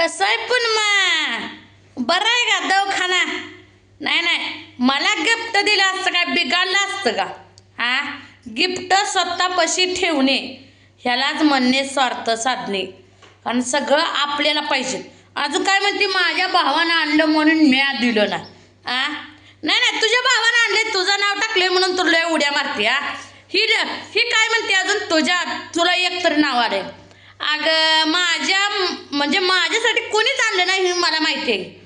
कसं आहे पण मा? बरं आहे का दवाखाना? नाही नाही. मला गिफ्ट दिलं असतं का? बिघडलं असतं का? हा गिफ्ट स्वतःपाशी ठेवणे. ह्यालाच म्हणणे स्वार्थ साधणे. कारण सगळं आपल्याला पाहिजे. अजून काय म्हणते? माझ्या भावानं आणलं म्हणून म्या दिलं ना. आ? नाही नाही. तुझ्या भावानं आणले तुझं नाव टाकले म्हणून तुला उड्या मारते हा ही ही काय म्हणते अजून? तुझ्या तुला एक तरी नाव आले अगं माझ्या म्हणजे माझ्यासाठी कोणीच आणलं नाही हे मला माहिती आहे.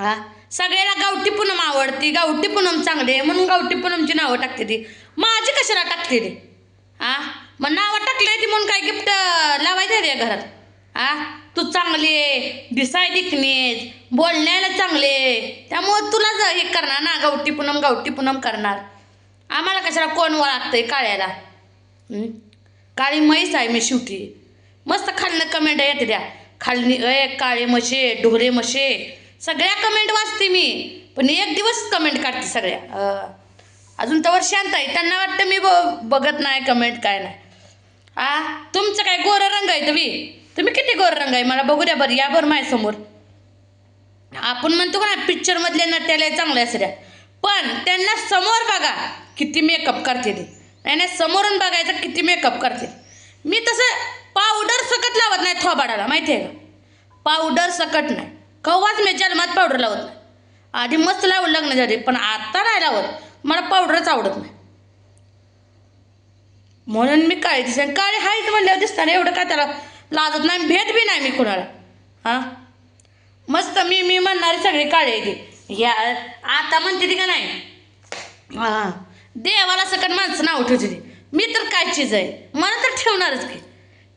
हा? सगळ्याला गावठी पूनम आवडती गावठी पूनम चांगली आहे म्हणून गावठी पूनमची नावं टाकते ती. माझी कशाला टाकते ती? हा? मग नावं टाकले ती म्हणून काय गिफ्ट लावायचं रे घरात? हा? तू चांगली आहे दिसाय दिखणे बोलण्याला चांगले त्यामुळं तुला हे करणार ना गावठी पूनम गावठी पूनम करणार. आम्हाला कशाला कोण वळागतंय काळ्याला? काळी म्हैस आहे मी शेवटी. मस्त खालनं कमेंट येते द्या खालनी अय काळे मशे ढोरे मशे सगळ्या कमेंट वाचते मी. पण एक दिवस कमेंट काढते सगळ्या. अजून तर शांत आहे. त्यांना वाटतं मी ब बघत नाही कमेंट काय नाही. आ तुमचं काय गोर रंग आहे तुम्ही? तुम्ही किती गोर रंग आहे? मला बघू द्या बरं या बरं माझ्यासमोर. आपण म्हणतो का ना पिक्चरमधले नट्याला चांगलं असू द्या पण त्यांना समोर बघा किती मेकअप करते ते. नाही नाही समोरून बघायचं किती मेकअप करते. मी तसं पावडर सकट लावत नाही थोबाडाला माहिती आहे का? पावडर सकट नाही. कव्हाच मी जन्मात पावडर लावत नाही. आधी मस्त लावून लग्न झाले पण आता नाही लावत. मला पावडरच आवडत नाही. म्हणून मी काळी दिसते काळी हाईत म्हणल्यावर दिसताना एवढं काय त्याला लाजत नाही भेट बी नाही मी कुणाला. हां? मस्त मी मी म्हणणारी सगळी काळी येते ती. आता म्हणते ती का नाही? हां. देवाला सकट माणसं नाव ठेवते ती. मी तर काय चीज आहे मला तर ठेवणारच की.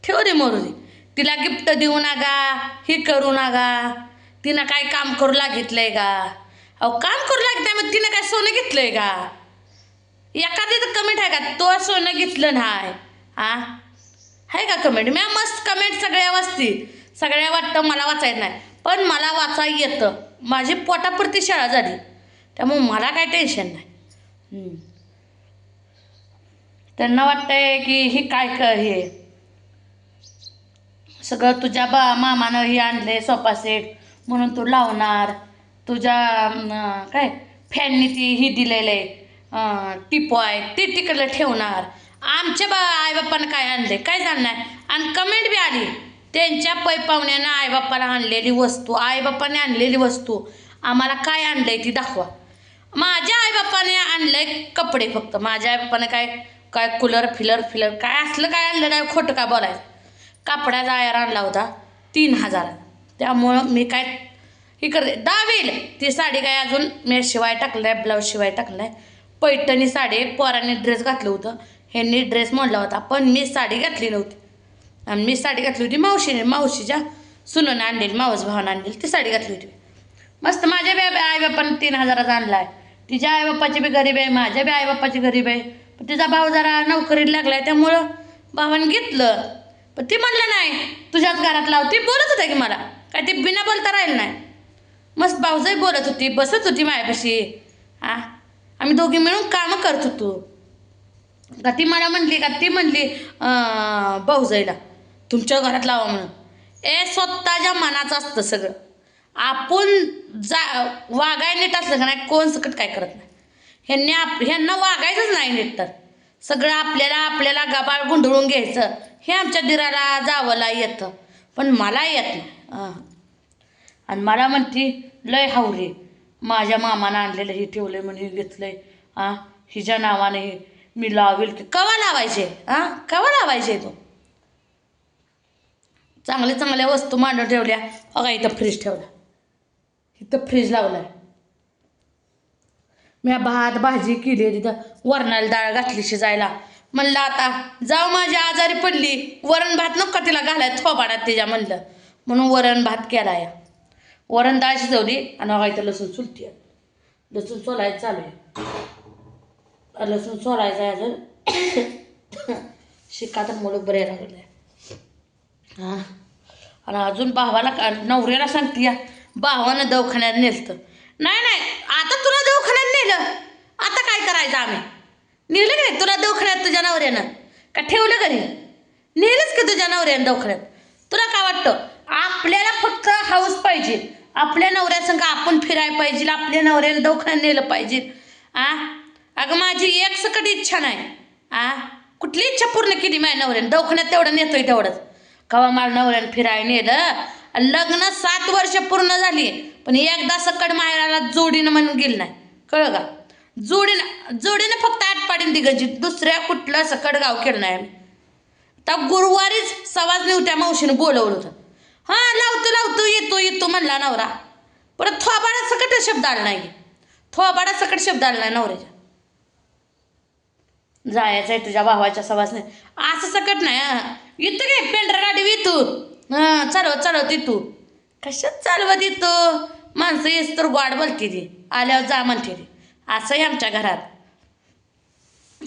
ठेव दे मरू दे तिला गिफ्ट देऊ नका हे करू नका. तिनं काय काम करू लागितलंय का? अहो काम करू लागत मग तिनं काय सोनं घेतलंय का? एखादी तर कमेंट आहे का? तो सोनं घेतलं नाही. हा आहे का कमेंट म्या मस्त कमेंट सगळ्या वाचते सगळ्या वाटतं मला वाचायचं नाही. पण मला वाचा येतं. माझी पोटापुरती शाळा झाली. त्यामुळे मला काय टेन्शन नाही. त्यांना वाटतंय की ही काय क हे? सगळं तुझ्या बा मामानं हे आणले सोफा सेट म्हणून तू लावणार. तुझ्या अं, काय फॅननी ती ही दिलेलं आहे टिपॉय ते तिकडलं ठेवणार. आमच्या बा आईबापानं काय आणले काय जाणणार आणि कमेंट बी आली. त्यांच्या पै पाहुण्यानं आईबापाला आणलेली वस्तू. आईबापाने आणलेली वस्तू. आम्हाला काय आणलंय ती दाखवा. माझ्या आईबापाने आणलंय कपडे फक्त. माझ्या आईबापाने काय काय कूलर फिलर फिलर काय असलं काय आणलं नाही खोटं का बोलायचं? कापडाचा आयर आणला होता. तीन हजार. त्यामुळं मी काय हे करते. दावेल. ती साडी काय अजून मी शिवाय टाकलाय ब्लाऊज शिवाय टाकलाय. पैठणी साडी पोरांनी ड्रेस घातलं होतं. ह्यांनी ड्रेस मोडला होता. पण मी साडी घातली नव्हती. आणि मी साडी घातली होती मावशीने. मावशीच्या सुनून आणलेली मावस भावानं आणलेली ती साडी घातली होती. मस्त माझ्या बी आई आईबापानं तीन हजाराचा आणला आहे तिच्या आईबापाची बी गरीब आहे माझ्या बी आईबापाची गरीब आहे. पण तिचा भाव जरा नोकरीला लागलाय त्यामुळं भावानं घेतलं. पण ती म्हणलं नाही तुझ्याच घरात लाव. ती बोलत होते की मला. काय ती बिना बोलता राहील नाही. मस्त भाऊजाई बोलत होती बसत होती माझ्यापाशी हा आम्ही दोघी मिळून कामं करत होतो. का ती मला म्हणली का ती म्हणली भाऊजाईला तुमच्या घरात लावा म्हणून. ए स्वतःच्या मनाचं असतं सगळं. आपण जा वागाय नीट असलं का नाही कोण सकट काय करत नाही. ह्यांनी आप ह्यांना वागायचंच नाही नीट तर. सगळं आपल्याला आपल्याला गबाळ गुंडळून घ्यायचं. हे आमच्या दिराला जावंला येतं. पण मला येत नाही. आणि मला म्हणती लय हावरे माझ्या मामानं आणलेलं हे ठेवलंय म्हणून हे घेतलंय. हां हिच्या नावाने हे मी लावेल की कवा लावायचे? हां कवा लावायचे तो? चांगल्या चांगल्या वस्तू मांडून ठेवल्या. अगा इथं फ्रीज ठेवला. इथं फ्रीज लावलाय. मी भात भाजी केली तिथं. वरणाला डाळ घातली शिजायला म्हणलं आता जाऊ माझी आजारी पडली वरण भात नको का तिला घालाय थोबाडात तिच्या म्हणलं. म्हणून वरण भात केला या. वरण डाळ शिजवली आणि बघा इथं लसूण सुलती आहे. लसूण सोलायचं चालू आहे. लसूण सोलायचं आहे अजून. शिका तर मुलं बरे लागले हां. आणि अजून भावाला का नवऱ्याला सांगते या भावानं दवाखान्यात नेलतं. नाही नाही आता तुला दवाखान्यात नेलं. आता काय करायचं आम्ही? नेलं काय? तुला दवाखान्यात तुझ्या नवऱ्यानं? का ठेवलं घरी? नेलंच का तुझ्या नवऱ्यानं दवखण्यात? तुला काय वाटतं? आपल्याला फक्त हाऊस पाहिजे. आपल्या नवऱ्यासंग आपण फिरायला पाहिजे. आपल्या नवऱ्याला दवखण्यात नेलं पाहिजे. आ? अगं माझी एक सकट इच्छा नाही. आ? कुठली इच्छा पूर्ण केली माझ्या नवऱ्याने? दवखण्यात तेवढं नेतोय तेवढंच. कवा मला नवऱ्यानं फिरायला नेलं? लग्न सात वर्ष पूर्ण झाली. पण एकदा सकट माहेराला जोडीनं म्हणून गेली नाही. कळ का? जोडीनं जोडीनं फक्त आठ पाडीन दिगंजी दुसऱ्या कुठलं असं कडगाव केलं नाही तर गुरुवारीच सवाज त्या मावशीनं बोलवलं होतं. हां लावतो लावतो येतो येतो म्हणला नवरा. परत थोबाडा सकट शब्द आला नाही. थोबाडा सकट शब्द आला नाही नवऱ्याच्या. जायचं आहे तुझ्या भावाच्या सवासने असं सकट नाही हं. येतो काय पेंढरा गाडी येतो. हां चालवत चालवत येतो. कशात चालवत येतो? माणसं येस तर गोड बोलते ती. आल्यावर जा म्हणते ती. असं आहे आमच्या घरात.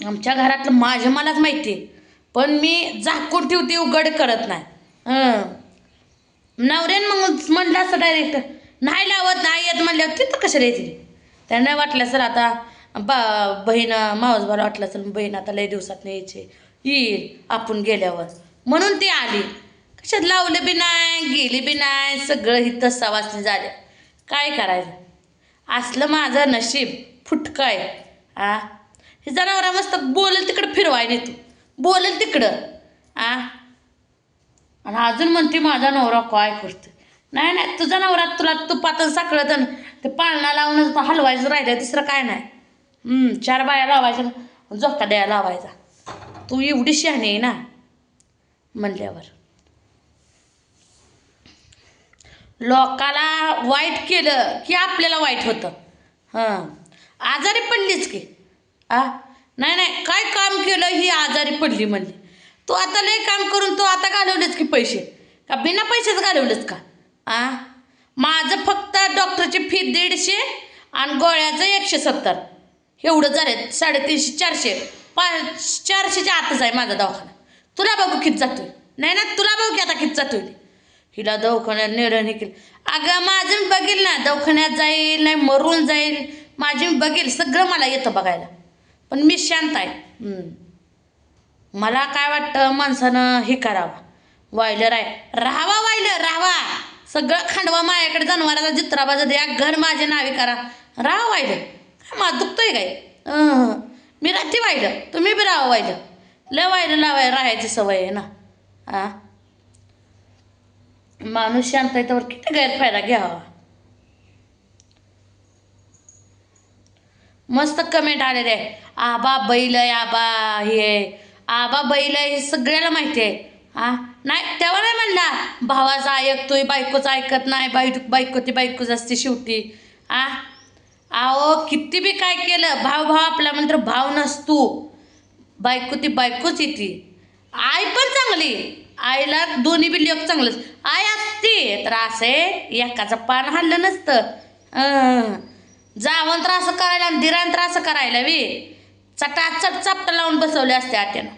आमच्या घरातलं माझ्या मलाच माहिती. पण मी झाकून ठेवते उघड करत नाही. हं. नवऱ्यान मग म्हणलं असं डायरेक्ट नाही लावत नाही येत म्हणल्यावर तिथं कशाला येते? त्यांना वाटलं असेल आता बा बहीण मावस भाला वाटलं असेल बहीण आता लय दिवसात यायचे येईल आपण गेल्यावर. म्हणून ती आली. कशात लावलं बी नाही गेली बी नाही सगळं इथं सवासणी झाले काय करायचं? असलं माझं नशीब. फुटकं आहे. आ? हे जनावरा मस्त बोलेल तिकडं फिरवाय नाही तू. बोलेल तिकडं. आ? आणि अजून म्हणते माझा नवरा काय करतो नाही नाही तुझा नवरा तुला तुपातून साखळत ते पाळणा लावूनच हलवायचं राहिलं दुसरं काय नाही. चार बाया लावायच्या झोका द्यायला लावायचा. तू एवढी शहाणी आहे ना म्हणल्यावर. लोकाला वाईट केलं की आपल्याला वाईट होतं. हां. आजारी पडलीच की? आ? नाही नाही काय काम केलं ही आजारी पडली म्हणली. तू आता लय काम करून तू आता घालवलेस की पैसे? का बिना पैसेच घालवलेस का? आ? माझं फक्त डॉक्टरची फी दीडशे आणि गोळ्याचं एकशे सत्तर. एवढं झाले साडेतीनशे चारशे. पाच चारशेच्या आतच आहे माझा दवाखाना. तुला बघू किती जातोय. नाही ना तुला बघू की आता किती जातोय. हिला दवाखान्यात नेलं केलं. अगं माझं बघील ना दवाखान्यात जाईल नाही मरून जाईल. माझी मी बघील सगळं मला येतं बघायला. पण मी शांत आहे. मला काय वाटतं माणसानं हे करावं. वायलर आहे. राहावा वायलर राहावा. सगळं खांडवा माझ्याकडे जनावराचा जित्राबाजा द्या. घर माझे नावे करा. राहा वायलं काय मा दुखतोय काय? मी राहते वायलं तुम्ही बी राहा वायलं लय वायलं लावाय राहायची सवय आहे ना. हां माणूस शांत आहे तर किती गैरफायदा घ्यावा. मस्त कमेंट आलेले आहे आबा बैल आहे आबा हे. आबा बैल आहे हे सगळ्याला माहिती आहे. हा नाही तेव्हा नाही म्हणला. भावाचा ऐकतोय बायकोचं ऐकत नाही. बाई बायको ती बायकोच असते शेवटी. आ? आहो किती बी काय केलं भाव भाव आपला म्हणतर भाव नसतो. बायको ती बायकोच येते आई पण चांगली. आईला दोन्ही बी लेख चांगलंच. आई असते तर असं आहे एकाचं पान हल्लं नसतं. जावन त्रास तर असं करायला आणि दिरान तर असं करायला वे चटाचट चापटं लावून बसवले असते आत्यानं.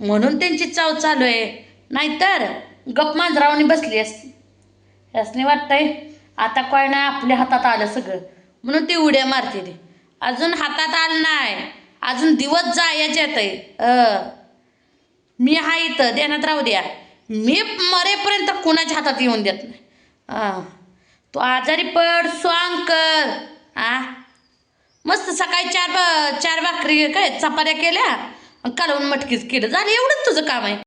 म्हणून त्यांची चाव चालू आहे. नाहीतर गप मांजरावणी बसली असती. यासनी वाटतंय आता काय नाही आपल्या हातात आलं सगळं. म्हणून ती उड्या मारते ती. अजून हातात आलं नाही. अजून दिवस जायचे आहे मी हा इथं देण्यात राहू द्या. मी मरेपर्यंत कुणाच्या हातात येऊन देत नाही. तू आजारी पड स्वांग कर. आ? मस्त सकाळी चार चार भाकरी काय चपात्या केल्या कालवून मटकीच केलं. झालं एवढंच तुझं काम आहे.